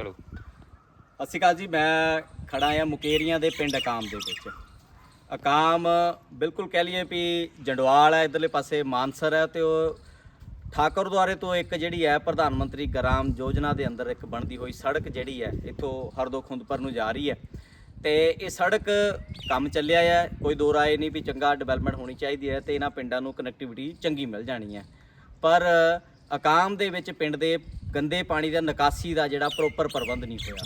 ਚਲੋ। ਸਤਿ ਸ਼੍ਰੀ ਅਕਾਲ ਜੀ, ਮੈਂ ਖੜਾ ਆ ਮੁਕੇਰੀਆਂ ਦੇ ਪਿੰਡ ਅਕਾਮ ਦੇ ਵਿੱਚ। ਅਕਾਮ ਬਿਲਕੁਲ ਕਹਿ ਲਈਏ ਵੀ ਜੰਡਵਾਲ ਹੈ, ਇਧਰਲੇ ਪਾਸੇ ਮਾਨਸਰ ਹੈ ਤੇ ਉਹ ਠਾਕੁਰ ਦੁਆਰੇ ਤੋਂ ਇੱਕ ਜਿਹੜੀ ਹੈ ਪ੍ਰਧਾਨ ਮੰਤਰੀ ਗ੍ਰਾਮ ਯੋਜਨਾ ਦੇ ਅੰਦਰ ਇੱਕ ਬਣਦੀ ਹੋਈ ਸੜਕ ਜਿਹੜੀ ਹੈ, ਇੱਥੋਂ ਹਰਦੋ ਖੁੰਦਪੁਰ ਨੂੰ ਜਾ ਰਹੀ ਹੈ। ਤੇ ਇਹ ਸੜਕ ਕੰਮ ਚੱਲਿਆ ਹੈ, ਕੋਈ ਦੋ ਰਾਏ ਨਹੀਂ ਵੀ ਚੰਗਾ ਡਿਵੈਲਪਮੈਂਟ ਹੋਣੀ ਚਾਹੀਦੀ ਹੈ ਤੇ ਇਹਨਾਂ ਪਿੰਡਾਂ ਨੂੰ ਕਨੈਕਟੀਵਿਟੀ ਚੰਗੀ ਮਿਲ ਜਾਣੀ ਹੈ। ਪਰ ਅਕਾਮ ਦੇ ਵਿੱਚ ਪਿੰਡ ਦੇ ਗੰਦੇ ਪਾਣੀ ਦਾ, ਨਿਕਾਸੀ ਦਾ ਜਿਹੜਾ ਪ੍ਰੋਪਰ ਪ੍ਰਬੰਧ ਨਹੀਂ ਹੋਇਆ।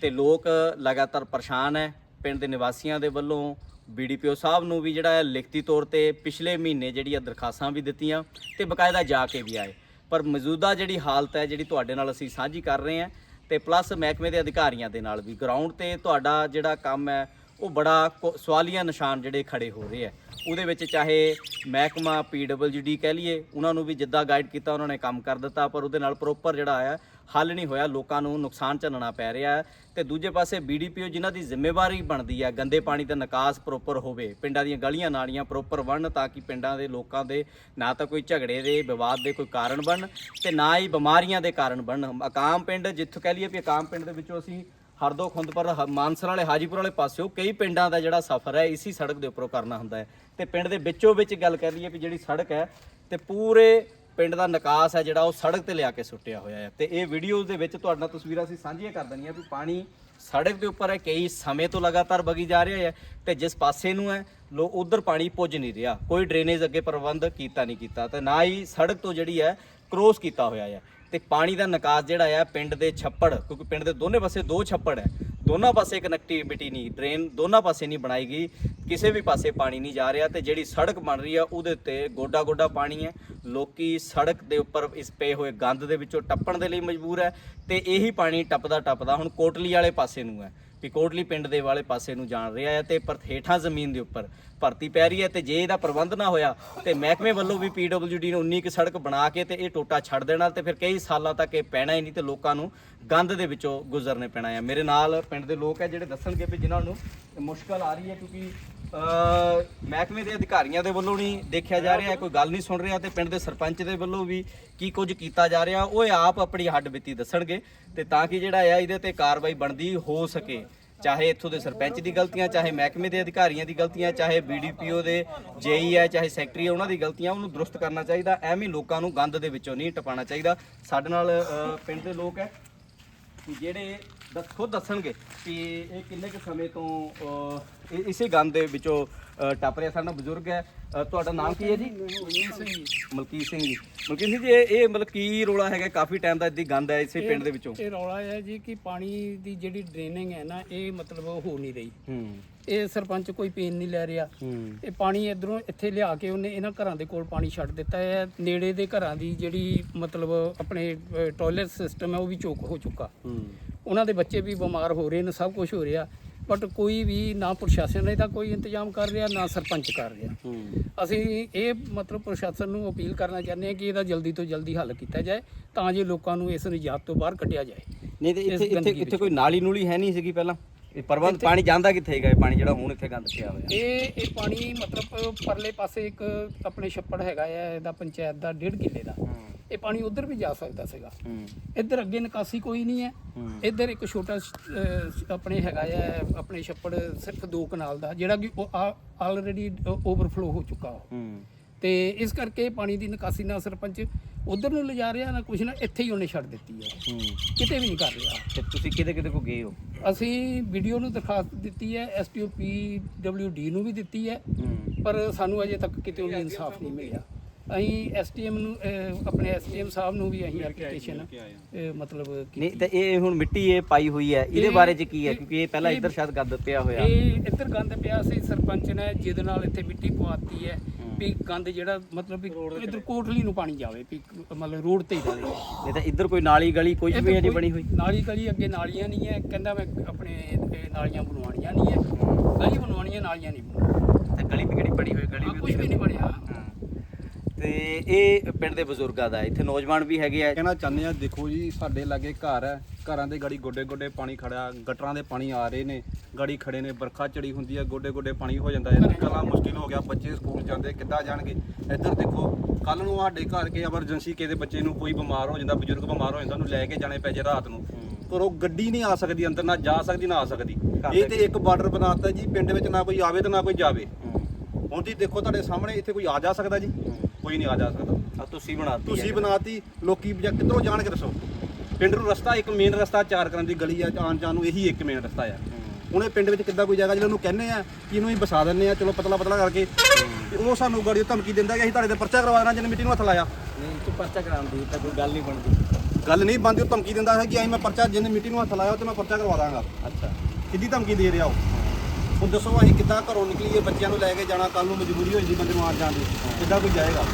ਤੇ ਲੋਕ ਲਗਾਤਾਰ ਪਰੇਸ਼ਾਨ ਹੈ ਪਿੰਡ ਦੇ ਨਿਵਾਸੀਆਂ ਦੇ ਵੱਲੋਂ ਬੀਡੀਪੀਓ ਸਾਹਿਬ ਨੂੰ ਵੀ ਜਿਹੜਾ ਲਿਖਤੀ ਤੌਰ ਤੇ ਪਿਛਲੇ ਮਹੀਨੇ ਜਿਹੜੀ ਆ ਦਰਖਾਸਤਾਂ ਵੀ ਦਿੱਤੀਆਂ ਤੇ ਬਕਾਇਦਾ ਜਾ ਕੇ ਵੀ ਆਏ। ਪਰ ਮੌਜੂਦਾ ਜਿਹੜੀ ਹਾਲਤ ਹੈ ਜਿਹੜੀ ਤੁਹਾਡੇ ਨਾਲ ਅਸੀਂ ਸਾਂਝੀ ਕਰ ਰਹੇ ਹਾਂ ਤੇ ਪਲੱਸ ਮਹਿਕਮੇ ਦੇ ਅਧਿਕਾਰੀਆਂ ਦੇ ਨਾਲ ਵੀ। ਗਰਾਊਂਡ ਤੇ ਤੁਹਾਡਾ ਜਿਹੜਾ ਕੰਮ ਹੈ ਉਹ ਬੜਾ ਕੁ- ਸਵਾਲੀਆ ਨਿਸ਼ਾਨ ਜਿਹੜੇ ਖੜੇ ਹੋ ਰਹੇ ਆ। ਉਹਦੇ ਵਿੱਚ ਚਾਹੇ ਮਹਿਕਮਾ ਪੀਡਬਲਯੂਡੀ ਕਹਿ ਲਈਏ, ਉਹਨਾਂ ਨੂੰ ਵੀ ਜਿੱਦਾਂ ਗਾਈਡ ਕੀਤਾ, ਉਹਨਾਂ ਨੇ ਕੰਮ ਕਰ ਦਿੱਤਾ, ਪਰ ਉਹਦੇ ਨਾਲ ਪ੍ਰੋਪਰ ਜਿਹੜਾ ਆਇਆ, ਹੱਲ ਨਹੀਂ ਹੋਇਆ, ਲੋਕਾਂ ਨੂੰ ਨੁਕਸਾਨ ਝੱਲਣਾ ਪੈ ਰਿਹਾ ਹੈ। ਤੇ ਦੂਜੇ ਪਾਸੇ ਬੀਡੀਪੀਓ ਜਿਨ੍ਹਾਂ ਦੀ ਜ਼ਿੰਮੇਵਾਰੀ ਬਣਦੀ ਹੈ ਗੰਦੇ ਪਾਣੀ ਦਾ ਨਿਕਾਸ ਪ੍ਰੋਪਰ ਹੋਵੇ, ਪਿੰਡਾਂ ਦੀਆਂ ਗਲੀਆਂ ਨਾਲੀਆਂ ਪ੍ਰੋਪਰ ਬਣਨ ਤਾਂ ਕਿ ਪਿੰਡਾਂ ਦੇ ਲੋਕਾਂ ਦੇ ਨਾ ਤਾਂ ਕੋਈ ਝਗੜੇ ਦੇ, ਵਿਵਾਦ ਦੇ ਕੋਈ ਕਾਰਨ ਬਣਨ ਤੇ ਨਾ ਹੀ ਬਿਮਾਰੀਆਂ ਦੇ ਕਾਰਨ ਬਣਨ। ਅਕਾਮ ਪਿੰਡ, ਜਿੱਥੋਂ ਕਹਿ ਲਈਏ ਵੀ ਅਕਾਮ ਪਿੰਡ ਦੇ ਵਿੱਚੋਂ ਅਸੀਂ ਹਰਦੋ ਖੁੰਦਪੁਰ, ਹ- ਮਾਨਸਰ ਵਾਲੇ, ਹਾਜੀਪੁਰ ਵਾਲੇ ਪਾਸਿਓ ਕਈ ਪਿੰਡਾਂ ਦਾ ਜਿਹੜਾ ਸਫ਼ਰ ਹੈ, ਇਸੀ ਸੜਕ ਦੇ ਉੱਪਰੋਂ ਕਰਨਾ ਹੁੰਦਾ ਹੈ। ਤੇ ਪਿੰਡ ਦੇ ਵਿੱਚੋਂ ਵਿੱਚ ਗੱਲ ਕਰ ਲਈਏ ਵੀ ਜਿਹੜੀ ਸੜਕ ਹੈ, ਤੇ ਪੂਰੇ ਪਿੰਡ ਦਾ ਨਿਕਾਸ ਹੈ ਜਿਹੜਾ, ਉਹ ਸੜਕ ਤੇ ਲਿਆ ਕੇ ਸੁੱਟਿਆ ਹੋਇਆ ਹੈ। ਤੇ ਇਹ ਵੀਡੀਓਜ਼ ਦੇ ਵਿੱਚ ਤੁਹਾਡੇ ਨਾਲ ਤਸਵੀਰਾਂ ਅਸੀਂ ਸਾਂਝੀਆਂ ਕਰ ਦਣੀਆਂ ਵੀ ਪਾਣੀ ਸੜਕ ਦੇ ਉੱਪਰ ਹੈ, ਕਈ ਸਮੇਂ ਤੋਂ ਲਗਾਤਾਰ ਵਗੀ ਜਾ ਰਿਹਾ ਹੈ ਤੇ ਜਿਸ ਪਾਸੇ ਨੂੰ ਹੈ, ਲੋ, ਉਧਰ ਪਾਣੀ ਪੁੱਜ ਨਹੀਂ ਰਿਹਾ। ਕੋਈ ਡਰੇਨੇਜ ਅੱਗੇ ਪ੍ਰਬੰਧ ਕੀਤਾ ਨਹੀਂ ਕੀਤਾ ਤੇ ਨਾ ਹੀ ਸੜਕ ਤੋਂ ਜਿਹੜੀ ਹੈ, ਕ੍ਰੋਸ ਕੀਤਾ ਹੋਇਆ ਹੈ। ਤੇ ਪਾਣੀ ਦਾ ਨਿਕਾਸ ਜਿਹੜਾ ਆ ਪਿੰਡ ਦੇ ਛੱਪੜ, ਕਿਉਂਕਿ ਪਿੰਡ ਦੇ ਦੋਨੇ ਪਾਸੇ ਦੋ ਛੱਪੜ ਹੈ ਦੋਨਾਂ ਪਾਸੇ ਕਨੈਕਟੀਵਿਟੀ ਨਹੀਂ ਡਰੇਨ ਦੋਨਾਂ ਪਾਸੇ ਨਹੀਂ ਬਣਾਈ ਗਈ। ਕਿਸੇ ਵੀ ਪਾਸੇ ਪਾਣੀ ਨਹੀਂ ਜਾ ਰਿਹਾ ਤੇ ਜਿਹੜੀ ਸੜਕ ਬਣ ਰਹੀ ਆ ਉਹਦੇ ਉੱਤੇ ਗੋਡਾ ਗੋਡਾ ਪਾਣੀ ਹੈ ਲੋਕੀ ਸੜਕ ਦੇ ਉੱਪਰ ਇਸ ਪਏ ਹੋਏ ਗੰਦ ਦੇ ਵਿੱਚੋਂ ਟੱਪਣ ਦੇ ਲਈ ਮਜਬੂਰ ਹੈ ਤੇ ਇਹੀ ਪਾਣੀ ਟੱਪਦਾ ਟੱਪਦਾ ਹੁਣ ਕੋਟਲੀ ਵਾਲੇ ਪਾਸੇ ਨੂੰ ਹੈ ਵੀ ਕੋਟਲੀ ਪਿੰਡ ਦੇ ਵਾਲੇ ਪਾਸੇ ਨੂੰ ਜਾਣ ਰਿਹਾ ਹੈ ਤੇ ਪਰ ਹੇਠਾਂ ਜ਼ਮੀਨ ਦੇ ਉੱਪਰ ਭਰਤੀ ਪੈ ਰਹੀ ਹੈ ਤੇ ਜੇ ਇਹਦਾ ਪ੍ਰਬੰਧ ਨਾ ਹੋਇਆ ਤੇ ਮਹਿਕਮੇ ਵੱਲੋਂ ਵੀ ਪੀਡਬਲਯੂਡੀ ਨੂੰ 19 ਕਿ ਸੜਕ ਬਣਾ ਕੇ ਤੇ ਇਹ ਟੋਟਾ ਛੱਡ ਦੇਣਾ ਤੇ ਫਿਰ ਕਈ ਸਾਲਾਂ ਤੱਕ ਇਹ ਪੈਣਾ ਹੀ ਨਹੀਂ ਤੇ ਲੋਕਾਂ ਨੂੰ ਗੰਦ ਦੇ ਵਿੱਚੋਂ ਗੁਜ਼ਰਨੇ ਪੈਣਾ ਹੈ। ਮੇਰੇ ਨਾਲ ਪਿੰਡ ਦੇ ਲੋਕ ਹੈ ਜਿਹੜੇ ਦੱਸਣਗੇ ਵੀ ਜਿਨ੍ਹਾਂ ਨੂੰ ਮੁਸ਼ਕਲ ਆ ਰਹੀ ਹੈ ਕਿਉਂਕਿ ਮਹਿਕਮੇ ਦੇ ਅਧਿਕਾਰੀਆਂ ਦੇ ਵੱਲੋਂ ਨਹੀਂ ਦੇਖਿਆ ਜਾ ਰਿਹਾ, ਕੋਈ ਗੱਲ ਨਹੀਂ ਸੁਣ ਰਿਹਾ ਤੇ ਪਿੰਡ ਦੇ ਸਰਪੰਚ ਦੇ ਵੱਲੋਂ ਵੀ ਕੀ ਕੁਝ ਕੀਤਾ ਜਾ ਰਿਹਾ, ਉਹ ਇਹ ਆਪ ਆਪਣੀ ਹੱਡ ਬੀਤੀ ਦੱਸਣਗੇ ਤੇ ਤਾਂ ਕਿ ਜਿਹੜਾ ਆ ਇਹਦੇ ਤੇ ਕਾਰਵਾਈ ਬਣਦੀ ਹੋ ਸਕੇ, ਚਾਹੇ ਇੱਥੋਂ ਦੇ ਸਰਪੰਚ ਦੀ ਗਲਤੀਆਂ, ਚਾਹੇ ਮਹਿਕਮੇ ਦੇ ਅਧਿਕਾਰੀਆਂ ਦੀ ਗਲਤੀਆਂ, ਚਾਹੇ ਬੀਡੀਪੀਓ ਦੇ ਜੇਈ ਹੈ ਚਾਹੇ ਸੈਕਟਰੀ ਹੈ ਉਹਨਾਂ ਦੀ ਗਲਤੀਆਂ, ਉਹਨੂੰ ਦਰੁਸਤ ਕਰਨਾ ਚਾਹੀਦਾ, ਐਵੇਂ ਲੋਕਾਂ ਨੂੰ ਗੰਦ ਦੇ ਵਿੱਚੋਂ ਨਹੀਂ ਟਪਾਉਣਾ ਚਾਹੀਦਾ। ਸਾਡੇ ਨਾਲ ਪਿੰਡ ਦੇ ਲੋਕ ਹੈ ਜਿਹੜੇ ਦੱਸ ਖੁਦ ਦੱਸਣਗੇ ਕਿ ਇਹ ਕਿੰਨੇ ਕੁ ਸਮੇਂ ਤੋਂ ਇ- ਇਸੇ ਗੰਦ ਦੇ ਵਿੱਚੋਂ ਟੱਪ ਰਿਹਾ ਸਾਡਾ ਬਜ਼ੁਰਗ ਹੈ। ਤੁਹਾਡਾ ਨਾਮ ਕੀ ਹੈ ਜੀ? ਮਲਕੀਤ ਸਿੰਘ ਜੀ। ਮਲਕੀਤ ਸਿੰਘ ਜੀ। ਮਲਕੀਤ ਸਿੰਘ ਜੀ ਇਹ ਇਹ ਮਤਲਬ ਕੀ ਰੋਲਾ ਹੈਗਾ? ਕਾਫੀ ਟਾਈਮ ਦਾ ਇੱਦੀ ਗੰਦ ਹੈ ਇਸੇ ਪਿੰਡ ਦੇ ਵਿੱਚੋਂ। ਇਹ ਰੌਲਾ ਹੈ ਜੀ ਕਿ ਪਾਣੀ ਦੀ ਜਿਹੜੀ ਡਰੇਨਿੰਗ ਹੈ ਨਾ ਇਹ ਮਤਲਬ ਹੋ ਨਹੀਂ ਰਹੀ। ਹੂੰ। ਇਹ ਸਰਪੰਚ ਕੋਈ ਪੇਨ ਨਹੀਂ ਲੈ ਰਿਹਾ। ਹੂੰ। ਇਹ ਪਾਣੀ ਇਧਰੋਂ ਇੱਥੇ ਲਿਆ ਕੇ ਉਹਨੇ ਇਹਨਾਂ ਘਰਾਂ ਦੇ ਕੋਲ ਪਾਣੀ ਛੱਡ ਦਿੱਤਾ ਹੈ। ਨੇੜੇ ਦੇ ਘਰਾਂ ਦੀ ਜਿਹੜੀ ਮਤਲਬ ਆਪਣੇ ਟਾਇਲਟ ਸਿਸਟਮ ਹੈ ਉਹ ਵੀ ਚੋਕ ਹੋ ਚੁੱਕਾ। ਹੂੰ। ਉਹਨਾਂ ਦੇ ਬੱਚੇ ਵੀ ਬਿਮਾਰ ਹੋ ਰਹੇ ਨੇ ਸਭ ਕੁਝ ਹੋ ਰਿਹਾ। ਬਟ ਕੋਈ ਵੀ ਨਾ ਪ੍ਰਸ਼ਾਸਨ ਨੇ ਤਾਂ ਕੋਈ ਇੰਤਜ਼ਾਮ ਕਰ ਰਿਹਾ ਨਾ ਸਰਪੰਚ ਕਰ ਰਿਹਾ। ਅਸੀਂ ਇਹ ਮਤਲਬ ਪ੍ਰਸ਼ਾਸਨ ਨੂੰ ਅਪੀਲ ਕਰਨਾ ਚਾਹੁੰਦੇ ਹਾਂ ਕਿ ਇਹਦਾ ਜਲਦੀ ਤੋਂ ਜਲਦੀ ਹੱਲ ਕੀਤਾ ਜਾਏ ਤਾਂ ਜੇ ਲੋਕਾਂ ਨੂੰ ਇਸ ਨਿਜਾਤ ਤੋਂ ਬਾਹਰ ਕੱਢਿਆ ਜਾਏ। ਨਹੀਂ ਤੇ ਇੱਥੇ ਇੱਥੇ ਇੱਥੇ ਕੋਈ ਨਾਲੀ ਨੂਲੀ ਹੈ ਨਹੀਂ ਸੀਗੀ ਪਹਿਲਾਂ? ਇਹ ਪ੍ਰਬੰਧ ਪਾਣੀ ਜਾਂਦਾ ਕਿੱਥੇ ਹੈਗਾ ਇਹ ਪਾਣੀ ਜਿਹੜਾ ਹੁਣ ਇੱਥੇ ਗੰਦ ਪਿਆ ਹੋਇਆ? ਇਹ ਇਹ ਪਾਣੀ ਮਤਲਬ ਪਰਲੇ ਪਾਸੇ ਇੱਕ ਆਪਣੇ ਛੱਪੜ ਹੈਗਾ ਹੈ ਇਹਦਾ ਪੰਚਾਇਤ ਦਾ 1.5 ਕਿੱਲੇ ਦਾ। ਇਹ ਪਾਣੀ ਉਧਰ ਵੀ ਜਾ ਸਕਦਾ ਸੀਗਾ। ਇੱਧਰ ਅੱਗੇ ਨਿਕਾਸੀ ਕੋਈ ਨਹੀਂ ਹੈ। ਇੱਧਰ ਇੱਕ ਛੋਟਾ ਅਹ, ਆਪਣੇ ਹੈਗਾ ਹੈ ਆਪਣੇ ਛੱਪੜ ਸਿਰਫ ਦੋ ਕਨਾਲ ਦਾ ਜਿਹੜਾ ਕਿ ਆਲਰੇਡੀ ਓਵਰਫਲੋ ਹੋ ਚੁੱਕਾ ਉਹ। ਹੂੰ। ਤੇ ਇਸ ਕਰਕੇ ਪਾਣੀ ਦੀ ਨਿਕਾਸੀ ਨਾ ਸਰਪੰਚ ਉਧਰ ਨੂੰ ਲਿਜਾ ਰਿਹਾ ਨਾ ਕੁਛ ਨਾ ਇੱਥੇ ਹੀ ਉਹਨੇ ਛੱਡ ਦਿੱਤੀ ਹੈ ਹੂੰ। ਕਿਤੇ ਵੀ ਨਹੀਂ ਕਰ ਰਿਹਾ। ਤੇ ਤੁਸੀਂ ਕਿਤੇ ਕਿਤੇ ਕੋ ਗਏ ਹੋ? ਅਸੀਂ ਵੀਡੀਓ ਨੂੰ ਦਰਖਾਸਤ ਦਿੱਤੀ ਹੈ ਐਸਟੀਓ ਪੀਡਬਲਯੂਡੀ ਨੂੰ ਵੀ ਦਿੱਤੀ ਹੈ। ਹੂੰ। ਪਰ ਸਾਨੂੰ ਅਜੇ ਤੱਕ ਕਿਤੇ ਵੀ ਇਨਸਾਫ ਨਹੀਂ ਮਿਲਿਆ। ਅਸੀਂ ਐਸਟੀਐਮ ਨੂੰ ਅਹ, ਆਪਣੇ ਐਸਟੀਐਮ ਸਾਹਿਬ ਨੂੰ ਵੀ ਅਸੀਂ ਐਪਲੀਕੇਸ਼ਨ ਮਤਲਬ ਕੀਤੀ। ਨਹੀਂ ਤੇ ਇਹ ਹੁਣ ਮਿੱਟੀ ਇਹ ਪਾਈ ਹੋਈ ਹੈ ਇਹਦੇ ਇਹ- ਬਾਰੇ ਚ ਕੀ ਹੈ? ਇਹ- ਕਿਉਂਕਿ ਇਹ ਪਹਿਲਾਂ ਇਹ- ਇੱਧਰ ਸ਼ਾਇਦ ਗੰਦ ਪਿਆ ਹੋਇਆ। ਇਹ ਇੱਧਰ ਗੰਦ ਪਿਆ ਸੀ ਸਰਪੰਚ ਨੇ ਜਿਹਦੇ ਨਾਲ ਇੱਥੇ ਮਿੱਟੀ ਪਵਾਤੀ ਹੈ ਵੀ ਗੰਦ ਜਿਹੜਾ ਮਤਲਬ ਵੀ ਇੱਧਰ ਕੋਟਲੀ ਨੂੰ ਪਾਣੀ ਜਾਵੇ ਵੀ ਮਤਲਬ ਰੋਡ ਤੇ ਹੀ ਜਾਵੇ। ਨਹੀਂ ਤਾਂ ਇੱਧਰ ਕੋਈ ਨਾਲੀ ਗਲੀ ਕੋਈ ਵੀ ਨਹੀਂ ਬਣੀ ਹੋਈ? ਨਾਲੀ ਗਲੀ ਅੱਗੇ ਨਾਲੀਆਂ ਨਹੀਂ ਹੈ ਕਹਿੰਦਾ ਮੈਂ ਆਪਣੇ ਇਹ ਨਾਲੀਆਂ ਬਣਵਾਉਣੀਆਂ ਨਹੀਂ ਹੈ। ਗਲੀ ਬਣਵਾਉਣੀਆਂ ਨਾਲੀਆਂ ਨਹੀਂ ਬਣਵਾਉਣੀਆਂ। ਤੇ ਗਲੀ ਵੀ ਕਿਹੜੀ ਬਣੀ ਹੋਈ ਗਲੀ ਆਹ ਵੀ ਕੁਝ ਵੀ ਨਹੀਂ ਬਣਿਆ ਹਾਂ। ਤੇ ਇਹ ਪਿੰਡ ਦੇ ਬਜ਼ੁਰਗਾਂ ਦਾ ਹੈ। ਇੱਥੇ ਨੌਜਵਾਨ ਵੀ ਹੈਗੇ ਆ। ਕਹਿਣਾ ਚਾਹੁੰਦੇ ਆ ਦੇਖੋ ਜੀ ਸਾਡੇ ਲਾਗੇ ਘਰ ਹੈ। ਘਰਾਂ ਦੇ ਗਾੜੀ ਗੋਡੇ ਗੋਡੇ ਪਾਣੀ ਖੜਾ ਗਟਰਾਂ ਦੇ ਪਾਣੀ ਆ ਰਹੇ ਨੇ। ਗਾੜੀ ਖੜੇ ਨੇ ਬਰਖਾ ਚੜੀ ਹੁੰਦੀ ਹੈ ਗੋਡੇ ਗੋਡੇ ਪਾਣੀ ਹੋ ਜਾਂਦਾ ਹੈ। ਨਿਕਲਣਾ ਮੁਸ਼ਕਿਲ ਹੋ ਗਿਆ ਬੱਚੇ ਸਕੂਲ ਜਾਂਦੇ ਕਿੱਦਾਂ ਜਾਣਗੇ? ਇੱਧਰ ਦੇਖੋ ਕੱਲ ਨੂੰ ਸਾਡੇ ਘਰ ਕੇ ਐਮਰਜੈਂਸੀ ਕਿਸੇ ਬੱਚੇ ਨੂੰ ਕੋਈ ਬਿਮਾਰ ਹੋ ਜਾਂਦਾ ਬਜ਼ੁਰਗ ਬਿਮਾਰ ਹੋ ਜਾਂਦਾ ਉਹਨੂੰ ਲੈ ਕੇ ਜਾਣੇ ਪੈ ਜੇ ਰਾਤ ਨੂੰ। ਕਰੋ ਗੱਡੀ ਨਹੀਂ ਆ ਸਕਦੀ ਅੰਦਰ ਨਾ ਜਾ ਸਕਦੀ ਨਾ ਆ ਸਕਦੀ। ਇਹ ਤੇ ਇੱਕ ਬਾਰਡਰ ਬਣਾਤਾ ਜੀ ਪਿੰਡ ਵਿੱਚ ਨਾ ਕੋਈ ਆਵੇ ਤੇ ਨਾ ਕੋਈ ਜਾਵੇ। ਹੁਣ ਤੁਸੀਂ ਦੇਖੋ ਤੁਹਾਡੇ ਸਾਹਮਣੇ ਇੱਥੇ ਕੋਈ ਆ ਜਾ ਸਕਦਾ ਜੀ? ਕੋਈ ਨਹੀਂ ਆ ਜਾ ਸਕਦਾ। ਆ ਤੁਸੀਂ ਬਣਾਤੀ ਤੁਸੀਂ ਬਣਾਤੀ ਲੋਕੀ ਜਾਂ ਕਿੱਧਰੋਂ ਜਾਣਗੇ ਦੱਸੋ? ਪਿੰਡ ਨੂੰ ਰਸਤਾ ਇੱਕ ਮੇਨ ਰਸਤਾ ਚਾਰ ਕਰਨ ਦੀ ਗਲੀ ਆ ਆਉਣ ਜਾਣ ਨੂੰ ਇਹੀ ਇੱਕ ਮੇਨ ਰਸਤਾ ਆ। ਇਹ ਪਿੰਡ ਵਿੱਚ ਕਿੱਦਾਂ ਕੋਈ ਜਗ੍ਹਾ ਜਿਹੜਾ ਉਹਨੂੰ ਕਹਿੰਦੇ ਆ ਕਿ ਇਹਨੂੰ ਹੀ ਵਸਾ ਦਿੰਦੇ ਆ ਚਲੋ ਪਤਲਾ ਪਤਲਾ ਕਰਕੇ। ਤੇ ਉਹ ਸਾਨੂੰ ਗਾੜੀ ਧਮਕੀ ਦਿੰਦਾ ਕਿ ਅਸੀਂ ਤੁਹਾਡੇ ਤੇ ਪਰਚਾ ਕਰਵਾ ਦੇਣਾ ਜਿਹਨੇ ਮਿੱਟੀ ਨੂੰ ਹੱਥ ਲਾਇਆ। ਨਹੀਂ ਤੂੰ ਪਰਚਾ ਕਰਾਉਣ ਦੀ ਤਾਂ ਕੋਈ ਗੱਲ ਨਹੀਂ ਬਣਦੀ। ਗੱਲ ਨਹੀਂ ਬੰਦੀ ਉਹ ਧਮਕੀ ਦਿੰਦਾ ਹੈ ਕਿ ਅਸੀਂ ਮੈਂ ਪਰਚਾ ਜਿਹਨੇ ਮਿੱਟੀ ਨੂੰ ਹੱਥ ਲਾਇਆ ਉਹ ਤੇ ਮੈਂ ਪਰਚਾ ਕਰਵਾ ਦਾਂਗਾ। ਅੱਛਾ। ਸਿੱਧੀ ਧਮਕੀ ਦੇ ਰਿਹਾ ਉਹ। ਹੁਣ ਦੱਸੋ ਅਸੀਂ ਕਿੱਦਾਂ ਘਰੋਂ ਨਿਕਲੀਏ ਬੱਚਿਆਂ ਨੂੰ ਲੈ ਕੇ ਜਾਣਾ ਕੱਲ ਨੂੰ ਮਜਬੂਰੀ ਹੋ ਜਾਂਦੀ ਬੰਦੇ ਨੂੰ ਆਉਣ ਜਾਣ ਦੀ। ਕਿੱਦਾਂ ਕੋਈ ਜਾਏਗਾ?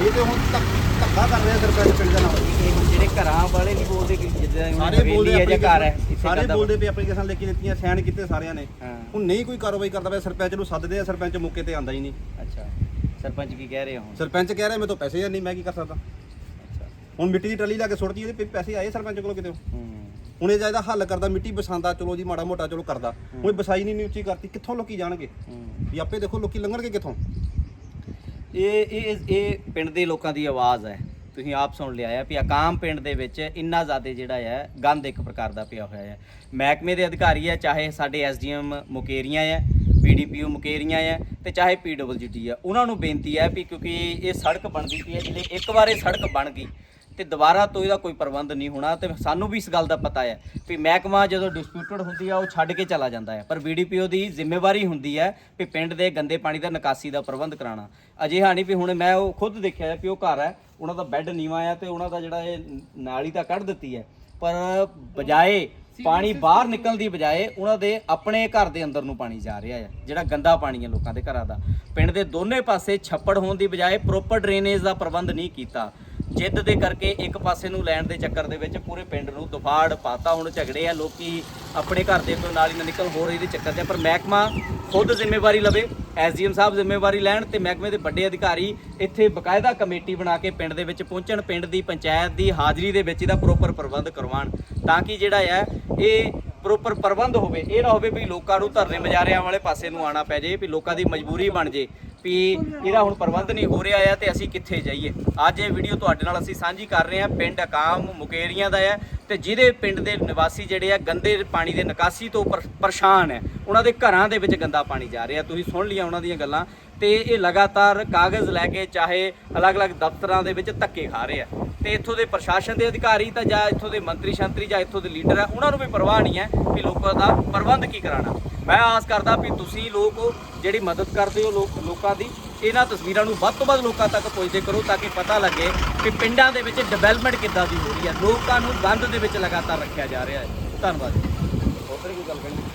ਇਹ ਤੇ ਹੁਣ ਧੱਕ- ਧੱਕਾ ਕਰ ਰਿਹਾ ਸਰਪੰਚ ਪਿੰਡ ਦਾ ਇਹ ਜਿਹੜੇ ਘਰਾਂ ਵਾਲੇ ਨਹੀਂ ਬੋਲਦੇ ਕਿ ਜਿੱਦਾਂ ਸਾਰੇ ਬੋਲਦੇ ਜਾਂ ਘਰ ਹੈ ਸਾਰੇ ਬੋਲਦੇ ਪਏ ਐਪਲੀਕੇਸ਼ਨ ਲਿਖ ਕੇ ਦਿੱਤੀਆਂ ਸਾਈਨ ਕੀਤੇ ਸਾਰਿਆਂ ਨੇ। ਹੁਣ ਨਹੀਂ ਕੋਈ ਕਾਰਵਾਈ ਕਰਦਾ ਪਿਆ ਸਰਪੰਚ ਨੂੰ ਸੱਦਦੇ ਆ ਸਰਪੰਚ ਮੌਕੇ ਤੇ ਆਂਦਾ ਹੀ ਨਹੀਂ। ਅੱਛਾ। ਸਰਪੰਚ ਕੀ ਕਹਿ ਰਹੇ ਹੋ ਸਰਪੰਚ ਕਹਿ ਰਿਹਾ ਮੇਰੇ ਤੋਂ ਪੈਸੇ ਨਹੀਂ ਮੈਂ ਕੀ ਕਰ ਸਕਦਾ? ਅੱਛਾ। ਹੁਣ ਮਿੱਟੀ ਦੀ ਟਰਾਲੀ ਲਾ ਕੇ ਸੁੱਟਦੀ ਇਹਦੇ ਪੈਸੇ ਆਏ ਸਰਪੰਚ ਕੋਲੋਂ ਕਿਤੇ? ਹੂੰ। ਹੁਣ ਇਹ ਜਿਹਦਾ ਹੱਲ ਕਰਦਾ ਮਿੱਟੀ ਬਸਾਂਦਾ ਚਲੋ ਜੀ ਮਾੜਾ ਮੋਟਾ ਚਲੋ ਕਰਦਾ। ਹੁਣ ਇਹ ਬਸਾਈ ਨਹੀਂ ਉੱਚੀ ਕਰਤੀ ਕਿੱਥੋਂ ਲੋਕੀ ਜਾਣਗੇ? ਵੀ ਆਪੇ ਦੇਖੋ ਲੋਕੀ ਲੰਘਣਗੇ ਕਿੱਥੋਂ? ਇਹ ਇਹ ਇਹ ਪਿੰਡ ਦੇ ਲੋਕਾਂ ਦੀ ਆਵਾਜ਼ ਹੈ। ਤੁਸੀਂ ਆਪ ਸੁਣ ਲਿਆ ਹੈ ਵੀ ਆਕਾਮ ਪਿੰਡ ਦੇ ਵਿੱਚ ਇੰਨਾ ਜ਼ਿਆਦਾ ਜਿਹੜਾ ਹੈ ਗੰਦ ਇੱਕ ਪ੍ਰਕਾਰ ਦਾ ਪਿਆ ਹੋਇਆ ਹੈ ਮਹਿਕਮੇ ਦੇ ਅਧਿਕਾਰੀ ਹੈ ਚਾਹੇ ਸਾਡੇ ਐਸਡੀਐਮ ਮੁਕੇਰੀਆਂ ਹੈ ਪੀਡੀਪੀਓ ਮੁਕੇਰੀਆਂ ਹੈ ਤੇ ਚਾਹੇ ਪੀਡਬਲਯੂਡੀ ਹੈ ਉਹਨਾਂ ਨੂੰ ਬੇਨਤੀ ਹੈ ਵੀ ਕਿਉਂਕਿ ਇਹ ਸੜਕ ਬਣਦੀ ਪਈ ਹੈ ਜਿਹੜੇ ਇੱਕ ਵਾਰ ਇਹ ਸੜਕ ਬਣ ਗਈ ਤੇ ਦੁਬਾਰਾ ਤੋਂ ਇਹਦਾ ਕੋਈ ਪ੍ਰਬੰਧ ਨਹੀਂ ਹੋਣਾ ਤੇ ਸਾਨੂੰ ਵੀ ਇਸ ਗੱਲ ਦਾ ਪਤਾ ਹੈ ਵੀ ਮਹਿਕਮਾ ਜਦੋਂ ਡਿਸਪਿਊਟਡ ਹੁੰਦੀ ਆ ਉਹ ਛੱਡ ਕੇ ਚਲਾ ਜਾਂਦਾ ਹੈ। ਪਰ ਬੀਡੀਪੀਓ ਦੀ ਜ਼ਿੰਮੇਵਾਰੀ ਹੁੰਦੀ ਹੈ ਵੀ ਪਿੰਡ ਦੇ ਗੰਦੇ ਪਾਣੀ ਦਾ ਨਿਕਾਸੀ ਦਾ ਪ੍ਰਬੰਧ ਕਰਾਉਣਾ। ਅਜਿਹਾ ਨਹੀਂ ਵੀ ਹੁਣ ਮੈਂ ਉਹ ਖੁਦ ਦੇਖਿਆ ਹੈ ਵੀ ਉਹ ਘਰ ਹੈ ਉਹਨਾਂ ਦਾ ਬੈੱਡ ਨੀਵਾ ਹੈ ਤੇ ਉਹਨਾਂ ਦਾ ਜਿਹੜਾ ਇਹ ਨਾਲੀ ਤਾਂ ਕੱਢ ਦਿੱਤੀ ਹੈ। ਪਰ ਬਜਾਏ ਪਾਣੀ ਬਾਹਰ ਨਿਕਲਣ ਦੀ ਬਜਾਏ ਉਹਨਾਂ ਦੇ ਆਪਣੇ ਘਰ ਦੇ ਅੰਦਰ ਨੂੰ ਪਾਣੀ ਜਾ ਰਿਹਾ ਹੈ ਜਿਹੜਾ ਗੰਦਾ ਪਾਣੀ ਹੈ ਲੋਕਾਂ ਦੇ ਘਰਾਂ ਦਾ। ਪਿੰਡ ਦੇ ਦੋਨੇ ਪਾਸੇ ਛੱਪੜ ਹੋਣ ਦੀ ਬਜਾਏ ਪ੍ਰੋਪਰ ਡਰੇਨੇਜ ਦਾ ਪ੍ਰਬੰਧ ਨਹੀਂ ਕੀਤਾ। ਜਿੱਦ ਦੇ ਕਰਕੇ ਇੱਕ ਪਾਸੇ ਨੂੰ ਲੈਣ ਦੇ ਚੱਕਰ ਦੇ ਵਿੱਚ ਪੂਰੇ ਪਿੰਡ ਨੂੰ ਦੁਫਾੜ ਪਾਤਾ। ਹੁਣ ਝਗੜੇ ਆ, ਲੋਕੀ ਆਪਣੇ ਘਰ ਦੇ ਤੋਂ ਹੀ ਨਾ ਨਿਕਲ ਹੋਰ ਇਹਦੇ ਚੱਕਰ 'ਚ ਪਰ ਮਹਿਕਮਾ ਖੁਦ ਜ਼ਿੰਮੇਵਾਰੀ ਲਵੇ, ਐਸਡੀਐਮ ਸਾਹਿਬ ਜ਼ਿੰਮੇਵਾਰੀ ਲੈਣ ਤੇ ਮਹਿਕਮੇ ਦੇ ਵੱਡੇ ਅਧਿਕਾਰੀ ਇੱਥੇ ਬਕਾਇਦਾ ਕਮੇਟੀ ਬਣਾ ਕੇ ਪਿੰਡ ਦੇ ਵਿੱਚ ਪਹੁੰਚਣ, ਪਿੰਡ ਦੀ ਪੰਚਾਇਤ ਦੀ ਹਾਜ਼ਰੀ ਦੇ ਵਿੱਚ ਇਹਦਾ ਪ੍ਰੋਪਰ ਪ੍ਰਬੰਧ ਕਰਵਾਉਣ ਤਾਂ ਕਿ ਜਿਹੜਾ ਹੈ ਇਹ ਪ੍ਰੋਪਰ ਪ੍ਰਬੰਧ ਹੋਵੇ, ਇਹ ਨਾ ਹੋਵੇ ਵੀ ਲੋਕਾਂ ਨੂੰ ਧਰਨੇ ਮਜਾਰਿਆਂ ਵਾਲੇ ਪਾਸੇ ਨੂੰ ਆਣਾ ਪੈ ਜੇ, ਵੀ ਲੋਕਾਂ ਦੀ ਮਜਬੂਰੀ ਬਣ ਜੇ। ਵੀ ਇਹਦਾ ਹੁਣ ਪ੍ਰਬੰਧ ਨਹੀਂ ਹੋ ਰਿਹਾ ਹੈ ਤੇ ਅਸੀਂ ਕਿੱਥੇ ਜਾਈਏ? ਅੱਜ ਇਹ ਵੀਡੀਓ ਤੁਹਾਡੇ ਨਾਲ ਅਸੀਂ ਸਾਂਝੀ ਕਰ ਰਹੇ ਹਾਂ। ਪਿੰਡ ਅਕਾਮ ਮੁਕੇਰੀਆਂ ਦਾ ਹੈ ਤੇ ਜਿਹਦੇ ਪਿੰਡ ਦੇ ਨਿਵਾਸੀ ਜਿਹੜੇ ਆ, ਗੰਦੇ ਪਾਣੀ ਦੇ ਨਿਕਾਸੀ ਤੋਂ ਪਰੇਸ਼ਾਨ ਹੈ। ਉਹਨਾਂ ਦੇ ਘਰਾਂ ਦੇ ਵਿੱਚ ਗੰਦਾ ਪਾਣੀ ਜਾ ਰਿਹਾ। ਤੁਸੀਂ ਸੁਣ ਲਿਆ ਉਹਨਾਂ ਦੀਆਂ ਗੱਲਾਂ ਤੇ ਇਹ ਲਗਾਤਾਰ ਕਾਗਜ਼ ਲੈ ਕੇ ਚਾਹੇ ਅਲੱਗ-ਅਲੱਗ ਦਫ਼ਤਰਾਂ ਦੇ ਵਿੱਚ ਧੱਕੇ ਖਾ ਰਹੇ ਆ। ਤੇ ਇੱਥੋਂ ਦੇ ਪ੍ਰਸ਼ਾਸਨ ਦੇ ਅਧਿਕਾਰੀ ਤਾਂ ਜਾਂ ਇੱਥੋਂ ਦੇ ਮੰਤਰੀ ਸ਼ੰਤਰੀ ਜਾਂ ਇੱਥੋਂ ਦੇ ਲੀਡਰ ਆ, ਉਹਨਾਂ ਨੂੰ ਵੀ ਪਰਵਾਹ ਨਹੀਂ ਹੈ ਕਿ ਲੋਕਾਂ ਦਾ ਪ੍ਰਬੰਧ ਕੀ ਕਰਾਣਾ ਮੈਂ ਆਸ ਕਰਦਾ ਵੀ ਤੁਸੀਂ ਲੋਕ ਜਿਹੜੀ ਮਦਦ ਕਰਦੇ ਹੋ ਲੋਕ, ਲੋਕਾਂ ਦੀ, ਇਹਨਾਂ ਤਸਵੀਰਾਂ ਨੂੰ ਵੱਧ ਤੋਂ ਵੱਧ ਲੋਕਾਂ ਤੱਕ ਪਹੁੰਚਦੇ ਕਰੋ ਤਾਂ ਕਿ ਪਤਾ ਲੱਗੇ ਕਿ ਪਿੰਡਾਂ ਦੇ ਵਿੱਚ ਡਿਵੈਲਪਮੈਂਟ ਕਿੱਦਾਂ ਦੀ ਹੋ ਰਹੀ ਹੈ। ਲੋਕਾਂ ਨੂੰ ਬੰਦ ਦੇ ਵਿੱਚ ਲਗਾਤਾਰ ਰੱਖਿਆ ਜਾ ਰਿਹਾ ਹੈ। ਧੰਨਵਾਦ ਹੋਰ ਕੋਈ ਗੱਲ ਕਰਨੀ